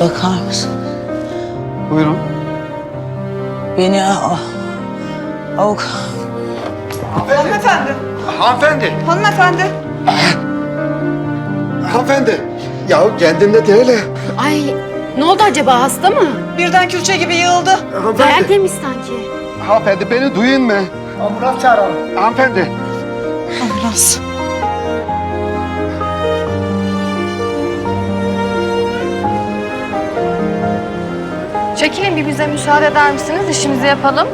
bakar mısın? Buyurun. Beni a- avukat... Hanımefendi. Hanımefendi. Hanımefendi. Hanımefendi. Ya kendinde değil. Ay ne oldu acaba hasta mı? Birden külçe gibi yığıldı. Hanımefendi. temiz sanki. Hanımefendi beni duyun mu? Ambulans çağıralım. Hanımefendi. Ambulans. Çekilin bir bize müsaade eder misiniz? İşimizi yapalım.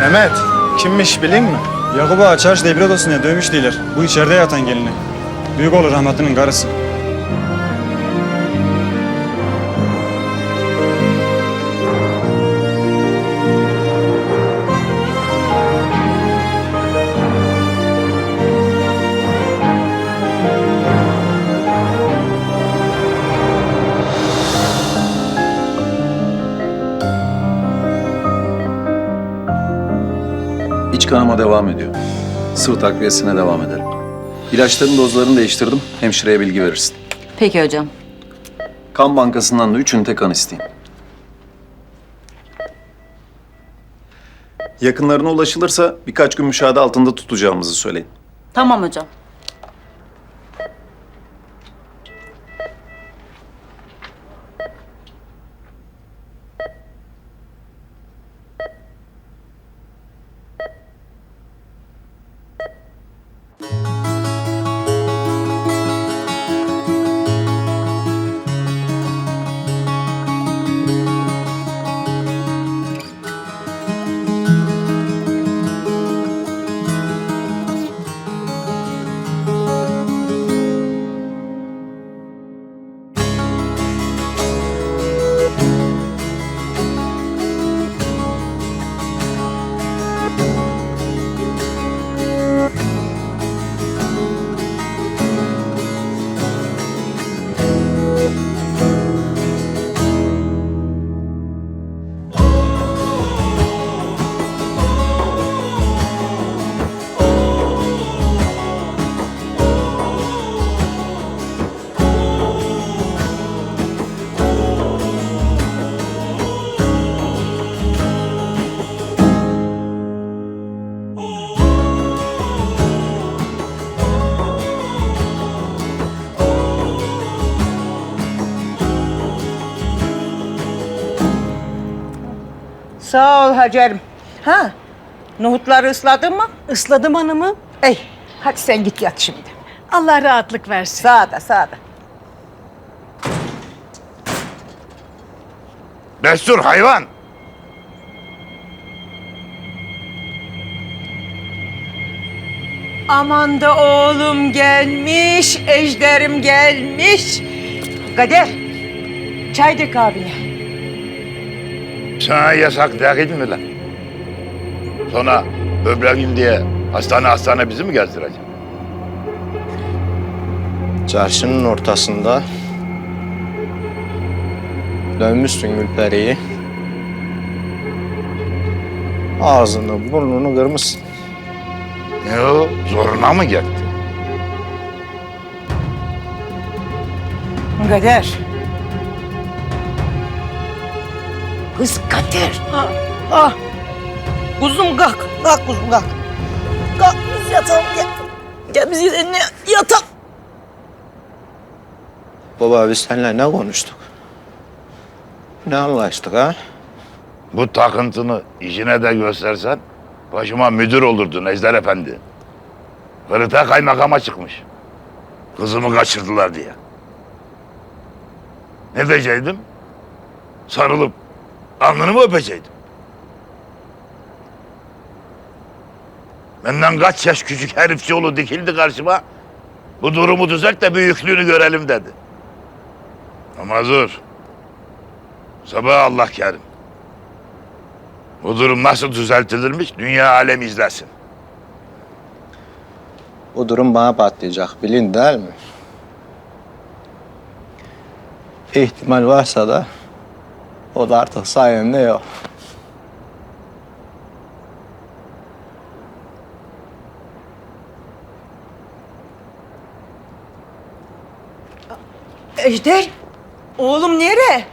Mehmet, kimmiş bilin mi? Yakup Ağa çarşı devir odasına dövmüş değiller. Bu içeride yatan gelini. Büyük olur rahmetlinin karısı. İç kanama devam ediyor. Sıvı takviyesine devam edelim. İlaçların dozlarını değiştirdim. Hemşireye bilgi verirsin. Peki hocam. Kan bankasından da üç ünite kan isteyeyim. Yakınlarına ulaşılırsa birkaç gün müşahede altında tutacağımızı söyleyin. Tamam hocam. Sağ ol Hacer'im. Ha? Nohutları ısladın mı? Isladım hanımı. Ey, hadi sen git yat şimdi. Allah rahatlık versin. Sağda, sağda. Destur hayvan. Aman da oğlum gelmiş, ejderim gelmiş. Kader, çay dök abine. Sana yasak değil mi lan? Sonra böbreğim diye hastane hastane bizi mi gezdireceksin? Çarşının ortasında dönmüşsün Gülperi'yi. Ağzını burnunu kırmışsın. Ne o? Zoruna mı geldi? Kader. Kız Kader. Ah, ah. Kuzum kalk, kalk kuzum kalk. Kalk biz yatalım gel. Gel biz seninle yatalım. Baba biz seninle ne konuştuk? Ne anlaştık ha? Bu takıntını işine de göstersen başıma müdür olurdun Ejder Efendi. Hırıta kaymakama çıkmış. Kızımı kaçırdılar diye. Ne diyecektim? Sarılıp alnını mı öpecektim? Benden kaç yaş küçük herifçioğlu dikildi karşıma. Bu durumu düzelt de büyüklüğünü görelim dedi. Ama dur. Sabah Allah kerim. Bu durum nasıl düzeltilirmiş dünya alem izlesin. bu durum bana patlayacak bilin değil mi? İhtimal varsa da o da artık sayemde yok. Ejder, oğlum nere?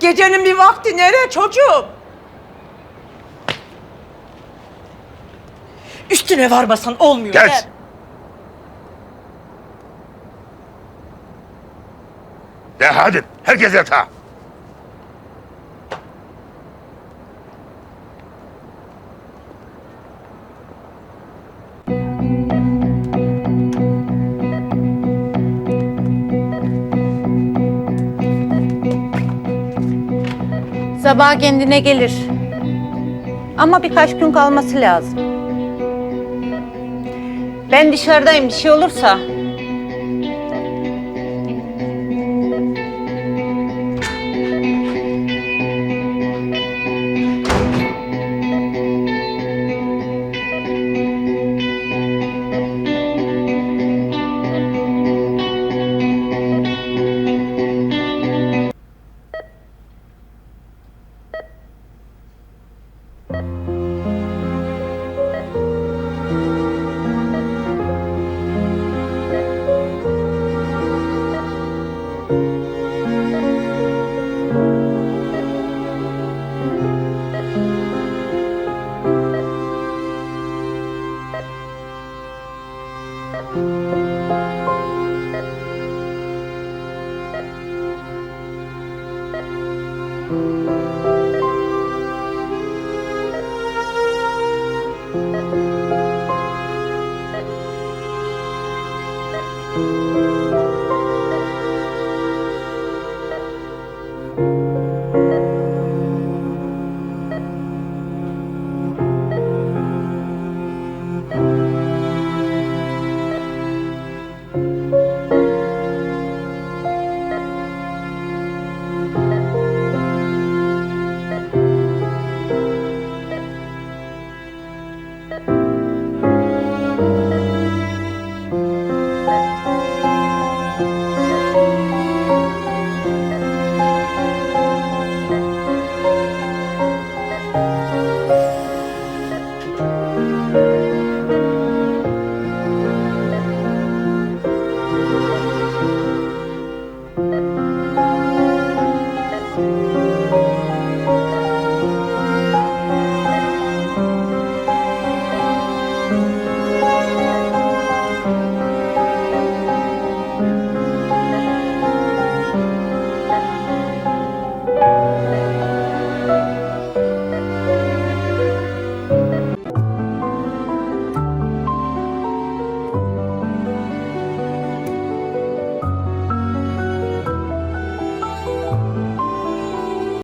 Gecenin bir vakti nere çocuğum? Üstüne varmasan olmuyor. Gel. De hadi herkes yatağa. Sabah kendine gelir. Ama birkaç gün kalması lazım. Ben dışarıdayım bir şey olursa. Música